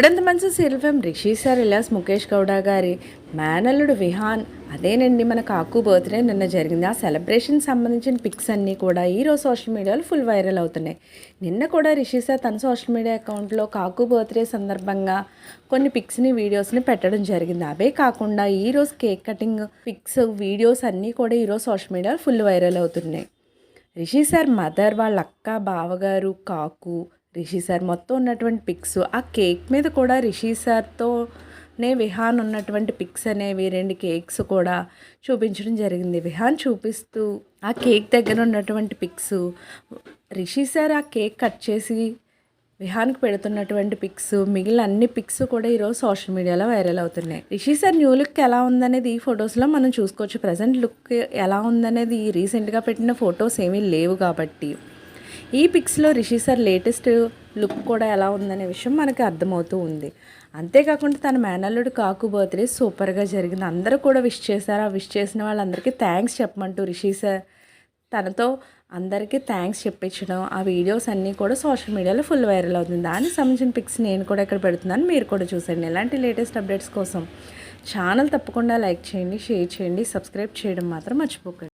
ఇప్పుడంత మంచి serial fame Rishi sir ఇలాస్ ముఖేష్ గౌడ గారి మేనల్లుడు విహాన్. అదేనండి మన కాకు బర్త్డే నిన్న జరిగింది. ఆ సెలబ్రేషన్ సంబంధించిన పిక్స్ అన్నీ కూడా ఈరోజు సోషల్ మీడియాలో ఫుల్ వైరల్ అవుతున్నాయి. నిన్న కూడా రిషి సార్ తన సోషల్ మీడియా అకౌంట్లో కాకు బర్త్డే సందర్భంగా కొన్ని పిక్స్ని వీడియోస్ని పెట్టడం జరిగింది. అవే కాకుండా ఈరోజు కేక్ కటింగ్ పిక్స్ వీడియోస్ అన్నీ కూడా ఈరోజు సోషల్ మీడియాలో ఫుల్ వైరల్ అవుతున్నాయి. రిషి సార్ మదర్ వాళ్ళ అక్క బావగారు కాకు రిషి సార్ మొత్తం ఉన్నటువంటి పిక్స్ ఆ కేక్ మీద కూడా రిషి సార్తోనే విహాన్ ఉన్నటువంటి పిక్స్ అనేవి రెండు కేక్స్ కూడా చూపించడం జరిగింది. విహాన్ చూపిస్తూ ఆ కేక్ దగ్గర ఉన్నటువంటి పిక్స్ రిషి సార్ ఆ కేక్ కట్ చేసి విహాన్కి పెడుతున్నటువంటి పిక్స్ మిగిలిన అన్ని పిక్స్ కూడా ఈరోజు సోషల్ మీడియాలో వైరల్ అవుతున్నాయి. రిషి సార్ న్యూ లుక్ ఎలా ఉందనేది ఈ ఫొటోస్లో మనం చూసుకోవచ్చు. ప్రజెంట్ లుక్ ఎలా ఉందనేది రీసెంట్గా పెట్టిన ఫొటోస్ ఏమీ లేవు కాబట్టి. ఈ పిక్స్లో రిషి సార్ లేటెస్ట్ లుక్ కూడా ఎలా ఉందనే విషయం మనకి అర్థమవుతూ ఉంది. అంతేకాకుండా తన మేనల్లుడు కాకు బర్త్డే సూపర్గా జరిగింది. అందరూ కూడా విష్ చేశారు. ఆ విష్ చేసిన వాళ్ళందరికీ థ్యాంక్స్ చెప్పమంటూ రిషి సార్ తనతో అందరికీ థ్యాంక్స్ చెప్పించడం ఆ వీడియోస్ అన్నీ కూడా సోషల్ మీడియాలో ఫుల్ వైరల్ అవుతుంది. దానికి సంబంధించిన పిక్స్ నేను కూడా ఇక్కడ పెడుతున్నాను. మీరు కూడా చూసండి ఇలాంటి లేటెస్ట్ అప్డేట్స్ కోసం ఛానల్ తప్పకుండా లైక్ చేయండి షేర్ చేయండి సబ్స్క్రైబ్ చేయడం మాత్రం మర్చిపోకండి.